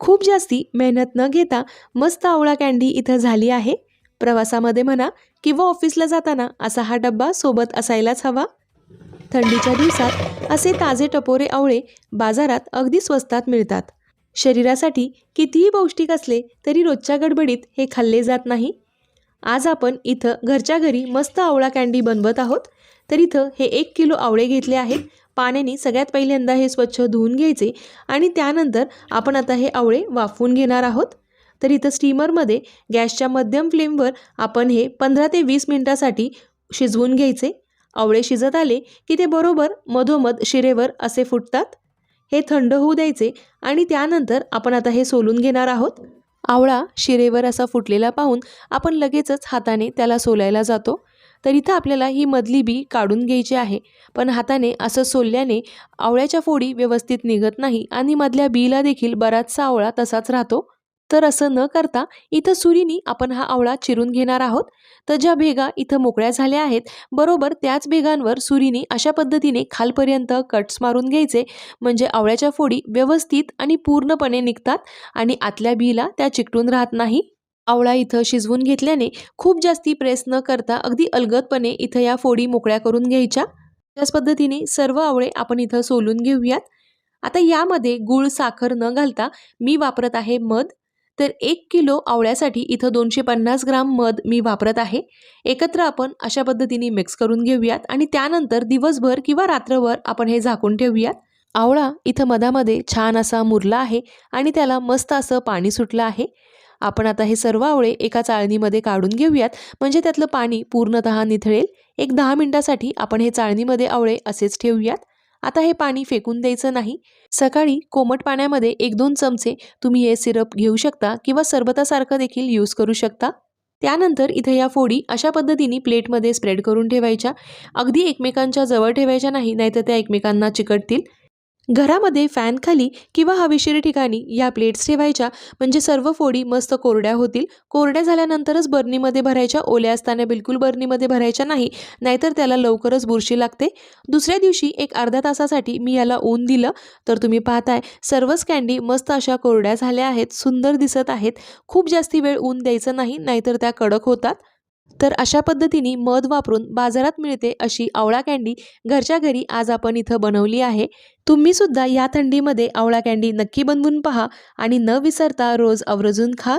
खूप जास्ती मेहनत न घेता मस्त आवळा कँडी इथं झाली आहे. प्रवासामध्ये म्हणा किंवा ऑफिसला जाताना असा हा डब्बा सोबत असायलाच हवा. थंडीच्या दिवसात असे ताजे टपोरे आवळे बाजारात अगदी स्वस्तात मिळतात. शरीरासाठी कितीही पौष्टिक असले तरी रोजच्या गडबडीत हे खाल्ले जात नाही. आज आपण इथं घरच्या घरी मस्त आवळा कँडी बनवत आहोत. तर इथं हे एक किलो आवळे घेतले आहेत. पाण्याने सगळ्यात पहिल्यांदा हे स्वच्छ धुवून घ्यायचे आणि त्यानंतर आपण आता हे आवळे वाफवून घेणार आहोत. तर इथं स्टीमरमध्ये गॅसच्या मध्यम फ्लेमवर आपण हे पंधरा ते वीस मिनटासाठी शिजवून घ्यायचे. आवळे शिजत आले की ते बरोबर मधोमध शिरेवर असे फुटतात. हे थंड होऊ द्यायचे आणि त्यानंतर आपण आता हे सोलून घेणार आहोत. आवळा शिरेवर असा फुटलेला पाहून आपण लगेचच हाताने त्याला सोलायला जातो. तर इथं आपल्याला ही मधली बी काढून घ्यायची आहे. पण हाताने असं सोलल्याने आवळ्याच्या फोडी व्यवस्थित निघत नाही आणि मधल्या बीला देखील बराचसा आवळा तसाच राहतो. तर असं न करता इथं सुरीनी आपण हा आवळा चिरून घेणार आहोत. तर ज्या भेगा इथं मोकळ्या झाल्या आहेत बरोबर त्याच भेगांवर सुरीनी अशा पद्धतीने खालपर्यंत कट्स मारून घ्यायचे. म्हणजे आवळ्याच्या फोडी व्यवस्थित आणि पूर्णपणे निघतात आणि आतल्या बीला त्या चिकटून राहत नाही. आवळा इथं शिजवून घेतल्याने खूप जास्ती प्रेस न करता अगदी अलगदपणे इथं या फोडी मोकळ्या करून घ्यायच्या. त्याच पद्धतीने सर्व आवळे आपण इथं सोलून घेऊयात. आता यामध्ये गूळ साखर न घालता मी वापरत आहे मध. तर एक किलो आवळ्यासाठी इथं दोनशे पन्नास ग्राम मध मी वापरत आहे. एकत्र आपण अशा पद्धतीने मिक्स करून घेऊयात आणि त्यानंतर दिवसभर किंवा रात्रभर आपण हे झाकून ठेवूयात. आवळा इथं मधामध्ये छान असा मुरला आहे आणि त्याला मस्त असं पाणी सुटलं आहे. आपण आता हे सर्व आवळे एका चाळणीमध्ये काढून घेऊयात. म्हणजे त्यातलं पाणी पूर्णतः निथळेल. एक दहा मिनिटासाठी आपण हे चाळणीमध्ये आवळे असेच ठेवूयात. आता हे पाणी फेकून द्यायचं नाही. सकाळी कोमट पाण्यामध्ये एक दोन चमचे तुम्ही हे सिरप घेऊ शकता किंवा सरबतासारखं देखील यूज करू शकता. त्यानंतर इथे या फोडी अशा पद्धतीने प्लेटमध्ये स्प्रेड करून ठेवायच्या. अगदी एकमेकांच्या जवळ ठेवायच्या नाही नाहीतर त्या एकमेकांना चिकटतील. घरामध्ये फॅनखाली किंवा हवेशीर ठिकाणी या प्लेट्स ठेवायच्या. म्हणजे सर्व फोडी मस्त कोरड्या होतील. कोरड्या झाल्यानंतरच बर्नीमध्ये भरायच्या. ओल्या असताना बिलकुल बर्नीमध्ये भरायच्या नाही. नाहीतर त्याला लवकरच बुरशी लागते. दुसऱ्या दिवशी एक अर्ध्या तासासाठी मी याला ऊन दिलं. तर तुम्ही पाहताय सर्वच कँडी मस्त अशा कोरड्या झाल्या आहेत. सुंदर दिसत आहेत. खूप जास्ती वेळ ऊन द्यायचं नाही. नाहीतर त्या कडक होतात. तर अशा पद्धतीने मध वापरून बाजारात मिळते अशी आवळा कँडी घरच्या घरी आज आपण इथं बनवली आहे. तुम्ही सुद्धा या थंडीमध्ये आवळा कँडी नक्की बनवून पहा आणि न विसरता रोज आवर्जून खा.